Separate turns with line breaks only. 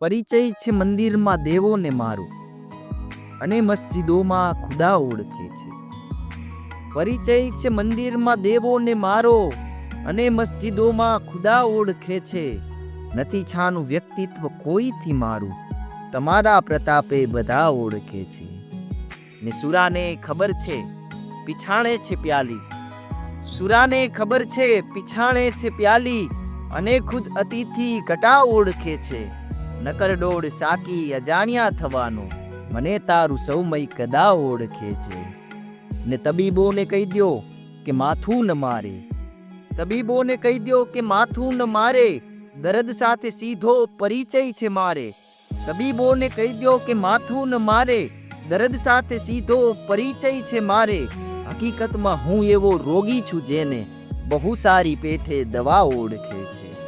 પરિચય છે મંદિરમાં દેવોને મારો. અને મસ્જિદોમાં ખુદા ઓળખે છે. પરિચય છે મંદિરમાં દેવોને મારો અને મસ્જિદોમાં ખુદા ઓળખે છે. નથી છાનું વ્યક્તિત્વ કોઈથી મારું? તમારા પ્રતાપે બધા ઓળખે છે. ને સુરાને ખબર છે, પીછાણે છે પ્યાલી. સુરાને ખબર છે, પીછાણે છે પ્યાલી અને ખુદ અતિથિ કટા ઓળખે છે. નકર ડોળ સાકી અજાણ્યા થવાનું. મને તારું સૌમય કદા ઓળખે છે. ને તબીબોને કહી દ્યો કે માથું ન મારે. તબીબોને કહી દ્યો કે માથું ન મારે. દર્દ સાથે સીધો પરિચય છે મારે. તબીબોને કહી દ્યો કે માથું ન મારે. દર્દ સાથે સીધો પરિચય છે મારે. હકીકતમાં હું એવો રોગી છું જેને બહુ સારી પેઠે દવા ઓળખે છે.